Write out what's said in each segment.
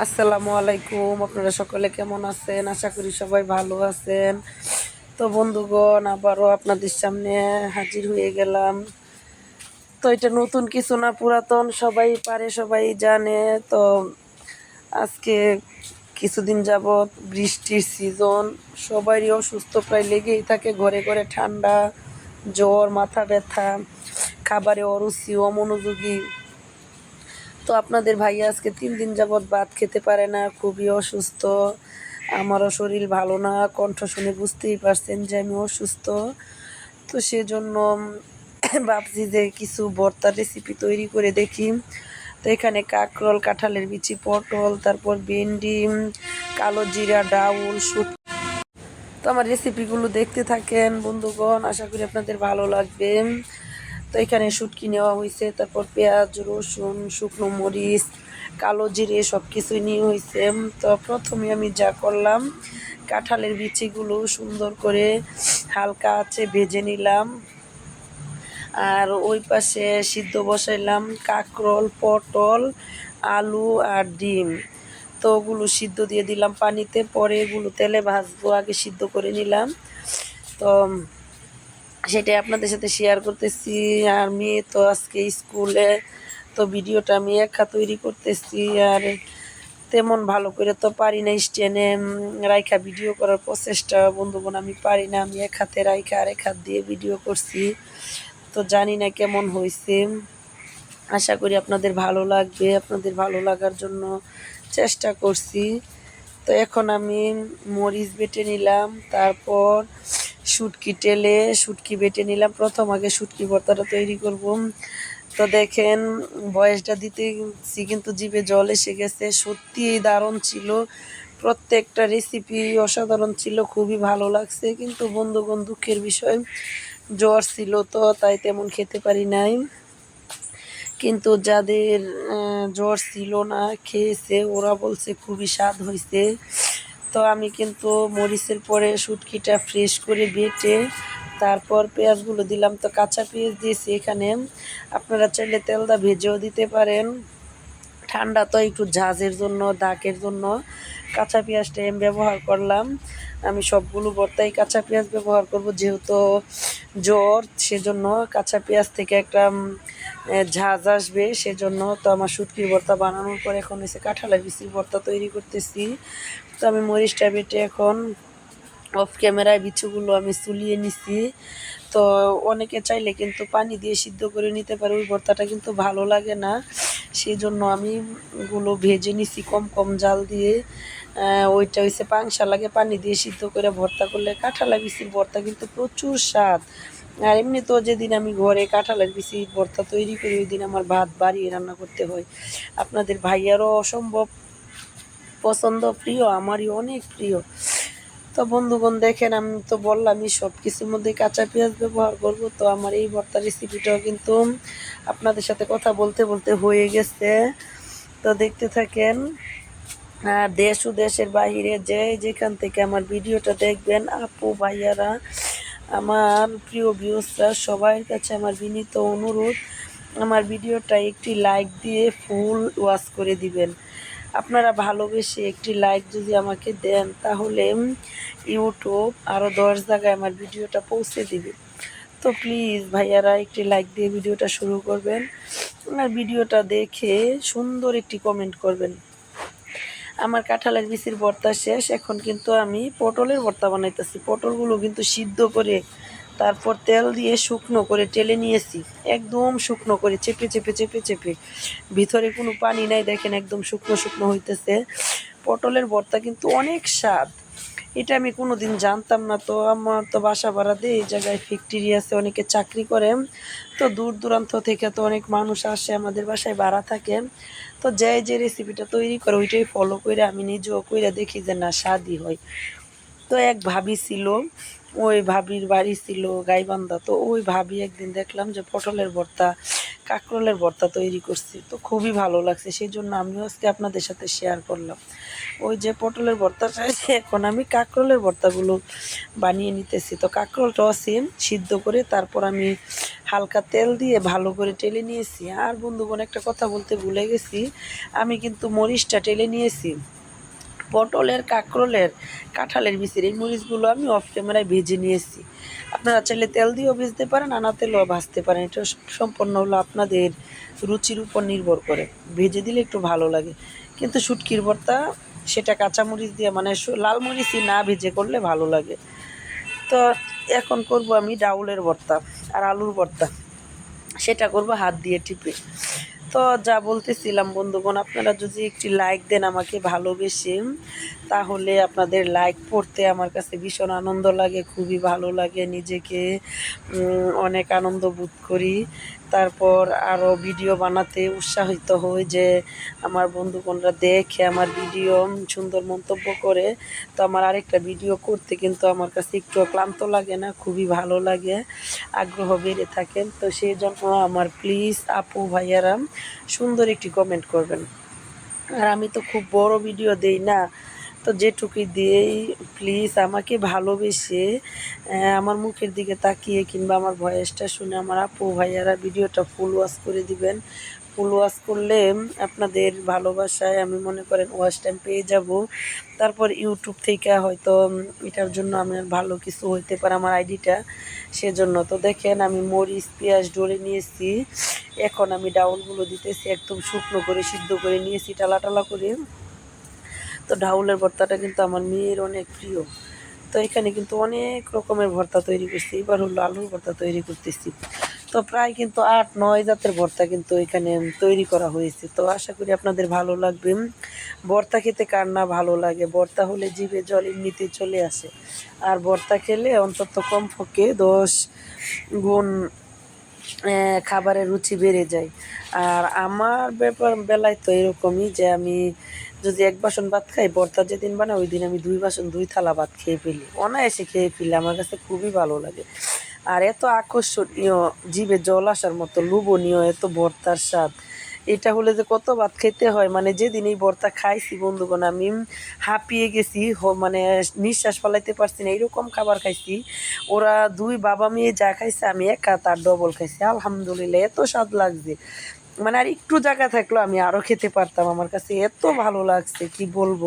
আসসালামু আলাইকুম, আপনারা সকলে কেমন আছেন? আশা করি সবাই ভালো আছেন। তো বন্ধুগণ, আবারও আপনাদের সামনে হাজির হয়ে গেলাম। তো এটা নতুন কিছু না, পুরাতন, সবাই পারে, সবাই জানে। তো আজকে কিছুদিন যাবৎ বৃষ্টির সিজন সবারই অসুস্থ, প্রায় লেগেই থাকে, ঘরে ঘরে ঠান্ডা, জ্বর, মাথা ব্যথা, খাবারে অরুচি, অমনোযোগী। তো আপনাদের ভাইয়া আজকে তিন দিন যাবৎ ভাত খেতে পারে না, খুবই অসুস্থ। আমারও শরীর ভালো না, কণ্ঠ শুনে বুঝতেই পারছেন যে আমি অসুস্থ। তো সেজন্য ভাবছি যে কিছু ভর্তার রেসিপি তৈরি করে দেখি। তো এখানে কাঁকরোল, কাঁঠালের বিচি, পটল, তারপর ভেন্ডি, কালো জিরা, ডাউল, শুক তো আমার রেসিপিগুলো দেখতে থাকেন বন্ধুগণ, আশা করি আপনাদের ভালো লাগবে। তো এখানে শুটকি নেওয়া হয়েছে তারপর পেঁয়াজ, রসুন, শুকনো মরিচ, কালো জিরে সব কিছুই নিয়ে হয়েছে তো প্রথমে আমি যা করলাম, কাঁঠালের বিচিগুলো সুন্দর করে হালকা আছে ভেজে নিলাম। আর ওই পাশে সিদ্ধ বসাইলাম কাঁকরোল, পটল, আলু আর ডিম। তো ওগুলো সিদ্ধ দিয়ে দিলাম পানিতে, পরে এগুলো তেলে ভাজবো, আগে সিদ্ধ করে নিলাম। তো সেটাই আপনাদের সাথে শেয়ার করতেছি। আর মেয়ে তো আজকে স্কুলে তো ভিডিওটা আমি একা তৈরি করতেছি। আর তেমন ভালো করে তো পারি না স্টেনে রাইখা ভিডিও করার প্রচেষ্টা, বন্ধুগণ, আমি পারি না। আমি এক হাতে রাইখা আর এক হাত দিয়ে ভিডিও করছি। তো জানি না কেমন হয়েছে আশা করি আপনাদের ভালো লাগবে। আপনাদের ভালো লাগার জন্য চেষ্টা করছি। তো এখন আমি মরিচ বেটে নিলাম। তারপর শুটকি টেলে শুটকি বেটে নিলাম। প্রথম আগে শুটকি ভর্তাটা তৈরি করব। তো দেখেন, বয়সটা দিতেছি কিন্তু জিভে জল এসে গেছে। সত্যি দারুণ ছিল। প্রত্যেকটা রেসিপি অসাধারণ ছিল, খুবই ভালো লাগছে। কিন্তু বন্ধুগণ, দুঃখের বিষয়, জ্বর ছিল তো তাই তেমন খেতে পারি নাই। কিন্তু যাদের জ্বর ছিল না, খেয়েছে, ওরা বলছে খুবই স্বাদ হয়েছে তো আমি কিন্তু মরিচের পরে শুটকিটা ফ্রেশ করে বেটে তারপর পেঁয়াজগুলো দিলাম। তো কাঁচা পেঁয়াজ দিয়েছি এখানে। আপনারা চাইলে তেলদা ভেজেও দিতে পারেন। ঠান্ডা তো একটু ঝাঁজের জন্য, দাগের জন্য। কাঁচা পেঁয়াজটা আমি ব্যবহার করলাম। আমি সবগুলো ভর্তাই কাঁচা পেঁয়াজ ব্যবহার করব, যেহেতু জ্বর, সেজন্য কাঁচা পেঁয়াজ থেকে একটা ঝাঁজ আসবে, সেজন্য তো আমার শুটকির ভর্তা বানানোর পর এখন এসে কাঁঠালের বিচির ভর্তা তৈরি করতেছি। তো আমি মরিচটা বেটে এখন অফ ক্যামেরায় বিচুগুলো আমি চুলিয়ে নিছি। তো অনেকে চাইলে কিন্তু পানি দিয়ে সিদ্ধ করে নিতে পারে, ওই ভর্তাটা কিন্তু ভালো লাগে না। সেই জন্য আমি গুলো ভেজে নিছি কম কম জাল দিয়ে। ওইটা হচ্ছে পাংশা লাগে পানি দিয়ে সিদ্ধ করে ভর্তা করলে কাঁঠালা বিচির ভর্তা কিন্তু প্রচুর স্বাদ। আর এমনি তো যেদিন আমি ঘরে কাঁঠালের বিচি ভর্তা তৈরি করি, ওই দিন আমার ভাত বাড়িয়ে রান্না করতে হয়। আপনাদের ভাইয়ারও অসম্ভব পছন্দ প্রিয়, আমারই অনেক প্রিয়। তো বন্ধুগণ, দেখেন, আমি তো বললামই সব কিছুর মধ্যে কাঁচা পেঁয়াজ ব্যবহার করব। তো আমার এই ভর্তা রেসিপিটাও কিন্তু আপনাদের সাথে কথা বলতে বলতে হয়ে গেছে। তো দেখতে থাকেন আর দেশ ও দেশের বাহিরে যে যেখান থেকে আমার ভিডিওটা দেখবেন, আপু, ভাইয়ারা, আমার প্রিয় ভিউসরা সবার কাছে আমার বিনীত অনুরোধ, আমার ভিডিওটা একটি লাইক দিয়ে ফুল ওয়াশ করে দিবেন। আপনারা ভালোবেসে একটি লাইক যদি আমাকে দেন, তাহলে ইউটিউব আরও দশ জায়গায় আমার ভিডিওটা পৌঁছে দিবে। তো প্লিজ ভাইয়ারা একটি লাইক দিয়ে ভিডিওটা শুরু করবেন আর ভিডিওটা দেখে সুন্দর একটি কমেন্ট করবেন। আমার কাঁঠালের বিচির ভর্তা শেষ, এখন কিন্তু আমি পটলের ভর্তা বানাইতেছি। পটলগুলো কিন্তু সিদ্ধ করে তারপর তেল দিয়ে শুকনো করে টেলে নিয়েছি। একদম শুকনো করে চেপে চেপে চেপে চেপে। ভিতরে কোনো পানি নাই, দেখেন একদম শুকনো শুকনো হইতেছে। পটলের ভর্তা কিন্তু অনেক স্বাদ। এটা আমি কোনো দিন জানতাম না। তো আমার তো বাসা দিয়ে এই জায়গায় ফ্যাক্টরি আছে অনেকে চাকরি করে। তো দূর দূরান্ত থেকে তো অনেক মানুষ আসে, আমাদের বাসায় ভাড়া থাকে। তো যে যে রেসিপিটা তৈরি করে ওইটাই ফলো করে আমি নিজেও করে দেখি যে না, স্বাদই হয়। তো এক ভাবি ছিল ওই ভাবির বাড়ি ছিল, গাইবান্ধা। তো ওই ভাবি একদিন দেখলাম যে পটলের ভর্তা, কাঁকরোলের ভর্তা তৈরি করছি। তো খুবই ভালো লাগছে সেই জন্য আমিও আজকে আপনাদের সাথে শেয়ার করলাম। ওই যে পটলের ভর্তা চাইছে, এখন আমি কাঁকরোলের ভর্তাগুলো বানিয়ে নিতেছি। তো কাঁকরোলটাও সেম সিদ্ধ করে তারপর আমি হালকা তেল দিয়ে ভালো করে টেলে নিয়েছি। আর বন্ধুগণ, একটা কথা বলতে ভুলে গেছি, আমি কিন্তু মরিচটা টেলে নিয়েছি। পটলের, কাঁকরোলের, কাঁঠালের বিচির এই মরিচগুলো আমি অফ ক্যামেরায় ভেজে নিয়েছি। আপনারা চাইলে তেল দিয়েও ভেজতে পারেন, আনা তেলও ভাজতে পারেন। এটা সম্পূর্ণ হলো আপনাদের রুচির উপর নির্ভর করে। ভেজে দিলে একটু ভালো লাগে। কিন্তু শুটকির ভর্তা, সেটা কাঁচামরিচ দিয়ে মানে লাল মরিচই না ভেজে করলে ভালো লাগে। তো এখন করব আমি ডাউলের ভর্তা আর আলুর ভর্তা। সেটা করব হাত দিয়ে টিপে। তো যা বলতেছিলাম, বন্ধুগণ, আপনারা যদি একটি লাইক দেন আমাকে ভালোবেসে, তাহলে আপনাদের লাইক পড়তে আমার কাছে ভীষণ আনন্দ লাগে, খুবই ভালো লাগে নিজেকে অনেক আনন্দ বোধ করি। তারপর আরও ভিডিও বানাতে উৎসাহিত হই যে আমার বন্ধুগণরা দেখে আমার ভিডিও সুন্দর মন্তব্য করে। তো আমার আরেকটা ভিডিও করতে কিন্তু আমার কাছে একটু ক্লান্ত লাগে না, খুবই ভালো লাগে, আগ্রহ বেড়ে থাকেন তো সেই জন্য আমার প্লিজ আপু ভাইয়ারাম সুন্দর একটি কমেন্ট করবেন। আর আমি তো খুব বড় ভিডিও দেই না তো যেটুকুই দিয়েই প্লিজ আমাকে ভালোবেসে আমার মুখের দিকে তাকিয়ে কিংবা আমার ভয়েসটা শুনে আমার আপু ভাইয়ারা ভিডিওটা ফুল ওয়াশ করে দিবেন। ফুল ওয়াশ করলে আপনাদের ভালোবাসায় আমি মনে করেন ওয়াশ টাইম পেয়ে যাব। তারপর ইউটিউব থেকে হয়তো এটার জন্য আমার ভালো কিছু হইতে পারে আমার আইডিটা সেজন্য। তো দেখেন আমি মরিচ, পেঁয়াজ ডলে নিয়েছি। এখন আমি ডাউলগুলো দিতেছি, একদম শুকনো করে সিদ্ধ করে নিয়েছি, টালা টালা করে। তো ডাউলের ভর্তাটা কিন্তু আমার মেয়ের অনেক প্রিয়। তো এখানে কিন্তু অনেক রকমের ভর্তা তৈরি করছি। এবার হলো আলুর ভর্তা তৈরি করতেছি। তো প্রায় কিন্তু আট, নয় জাতের ভর্তা কিন্তু এখানে তৈরি করা হয়েছে। তো আশা করি আপনাদের ভালো লাগবে। ভর্তা খেতে কার না ভালো লাগে? ভর্তা হলে জিভে জল এমনিতে চলে আসে। আর ভর্তা খেলে অন্তত কমপক্ষে দশ গুণ খাবারের রুচি বেড়ে যায়। আর আমার ব্যাপার বেলায় তো এরকমই যে আমি যদি এক বাসন ভাত খাই, বর্তা যেদিন বানাই ওই দিন আমি দুই বাসন দুই থালা ভাত খেয়ে ফেলি। অনায়াসে খেয়ে ফেলি, আমার কাছে খুবই ভালো লাগে। আর এত আকর্ষণীয় জীবে জল আসার মতো লোভনীয় এত ভর্তার স্বাদ। এটা হলে যে কত ভাত খেতে হয়। মানে যেদিন এই ভর্তা খাইছি, বন্ধুগণ, আমি হাঁপিয়ে গেছি মানে নিঃশ্বাস ফলাইতে পারছি না এরকম খাবার খাইছি। ওরা দুই বাবা মেয়ে যা খাইছে, আমি একা তার ডবল খাইছি। আলহামদুলিল্লাহ, এত স্বাদ লাগছে। মানে আর একটু জায়গা থাকল আমি আরও খেতে পারতাম। আমার কাছে এত ভালো লাগছে, কি বলব?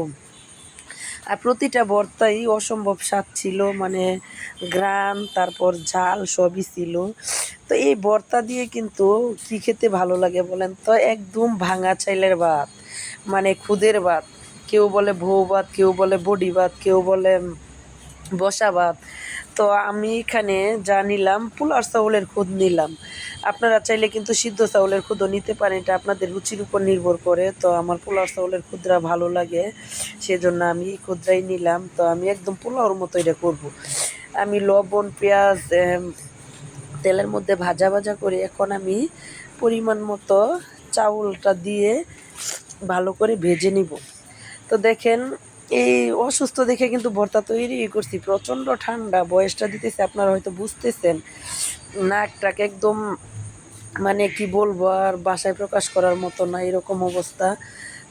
আর প্রতিটা ভর্তাই অসম্ভব স্বাদ ছিল মানে গ্রান তারপর ঝাল সবই ছিল। তো এই ভর্তা দিয়ে কিন্তু কি খেতে ভালো লাগে বলেন তো? একদম ভাঙা চাইলের ভাত মানে খুদের ভাত। কেউ বলে ভৌ ভাত, কেউ বলে বডি ভাত, কেউ বলে বসা ভাত। তো আমি এখানে যা নিলাম, পোলার চাউলের খুদ নিলাম। আপনারা চাইলে কিন্তু সিদ্ধ চাউলের খুদও নিতে পারেন, এটা আপনাদের রুচির উপর নির্ভর করে। তো আমার পোলার চাউলের খুদরা ভালো লাগে, সেজন্য আমি এই খুদরাই নিলাম। তো আমি একদম পোলাওর মতো এটা করব। আমি লবণ, পেঁয়াজ তেলের মধ্যে ভাজা ভাজা করে এখন আমি পরিমাণ মতো চাউলটা দিয়ে ভালো করে ভেজে নিব। তো দেখেন এই অসুস্থ দেখে কিন্তু ভর্তা তৈরি করছি। প্রচণ্ড ঠান্ডা, বয়সটা দিতেছে, আপনারা হয়তো বুঝতেছেন। নাকটাকে একদম মানে কি বলব আর বাসায় প্রকাশ করার মতো না, এরকম অবস্থা।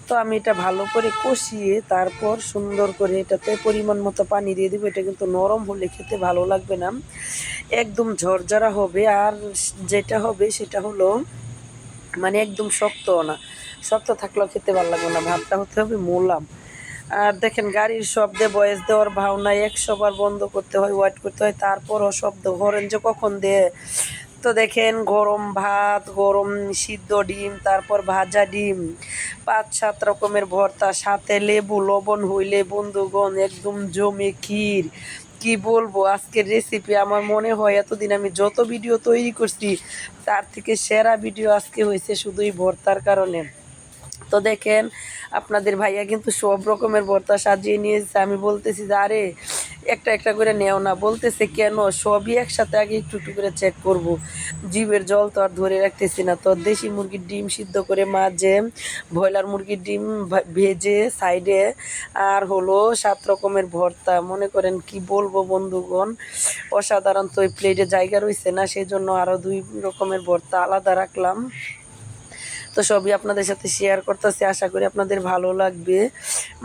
তো আমি এটা ভালো করে কষিয়ে তারপর সুন্দর করে এটাতে পরিমাণ মতো পানি দিয়ে দিব। এটা কিন্তু নরম হলে খেতে ভালো লাগবে না। একদম ঝরঝরা হবে আর যেটা হবে সেটা হলো মানে একদম শক্ত না। শক্ত থাকলেও খেতে ভালো লাগবে না। ভাতটা হতে হবে মোলাম। আর দেখেন গাড়ির শব্দে বয়স দেওয়ার ভাওনায় একশো বার বন্ধ করতে হয় ওয়েট করতে হয়, তারপরও শব্দ হরেন যে কখন দেয়। তো দেখেন গরম ভাত, গরম সিদ্ধ ডিম, তারপর ভাজা ডিম, পাঁচ সাত রকমের ভর্তা, সাথে লেবু, লবণ, হইলে বন্ধুগণ, একদম জমে ক্ষীর। কি বলব, আজকের রেসিপি আমার মনে হয় এতদিন আমি যত ভিডিও তৈরি করছি, তার থেকে সেরা ভিডিও আজকে হয়েছে শুধুই ভর্তার কারণে। তো দেখেন, আপনাদের ভাইয়া কিন্তু সব রকমের ভর্তা সাজিয়ে নিয়েছে। আমি বলতেছি যে, আরে, একটা একটা করে নেও না। বলতেছে, কেন? সবই একসাথে আগে একটু একটু করে চেক করব। জিভের জল তো আর ধরে রাখতেছি না। তো দেশি মুরগির ডিম সিদ্ধ করে মাঝে ব্রয়লার মুরগির ডিম ভেজে সাইডে আর হলো সাত রকমের ভর্তা। মনে করেন কি বলব বন্ধুগণ, অসাধারণ তো ওই প্লেটে জায়গা রয়েছে না সেই জন্য আরও দুই রকমের ভর্তা আলাদা রাখলাম। তো সবই আপনাদের সাথে শেয়ার করতেছি, আশা করি আপনাদের ভালো লাগবে।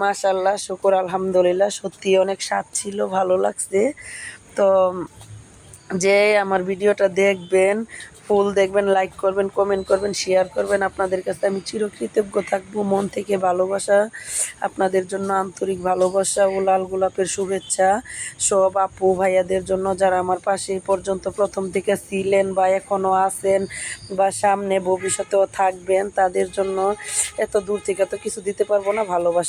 মাশাল্লাহ শুকুর, আলহামদুলিল্লাহ। সত্যি অনেক স্বাদ ছিল, ভালো লাগছে। তো, যে আমার ভিডিওটা দেখবেন ফুল দেখবেন লাইক করবেন কমেন্ট করবেন শেয়ার করবেন। আপনাদের কাছে আমি চিরকৃতজ্ঞ থাকব। মন থেকে ভালোবাসা, আপনাদের জন্য আন্তরিক ভালোবাসা ও লাল গোলাপের শুভেচ্ছা। সব আপু ভাইয়াদের জন্য যারা আমার পাশে পর্যন্ত প্রথম থেকে ছিলেন বা এখনও আছেন বা সামনে ভবিষ্যতেও থাকবেন, তাদের জন্য এত দূর থেকে তো কিছু দিতে পারব না। ভালোবাসা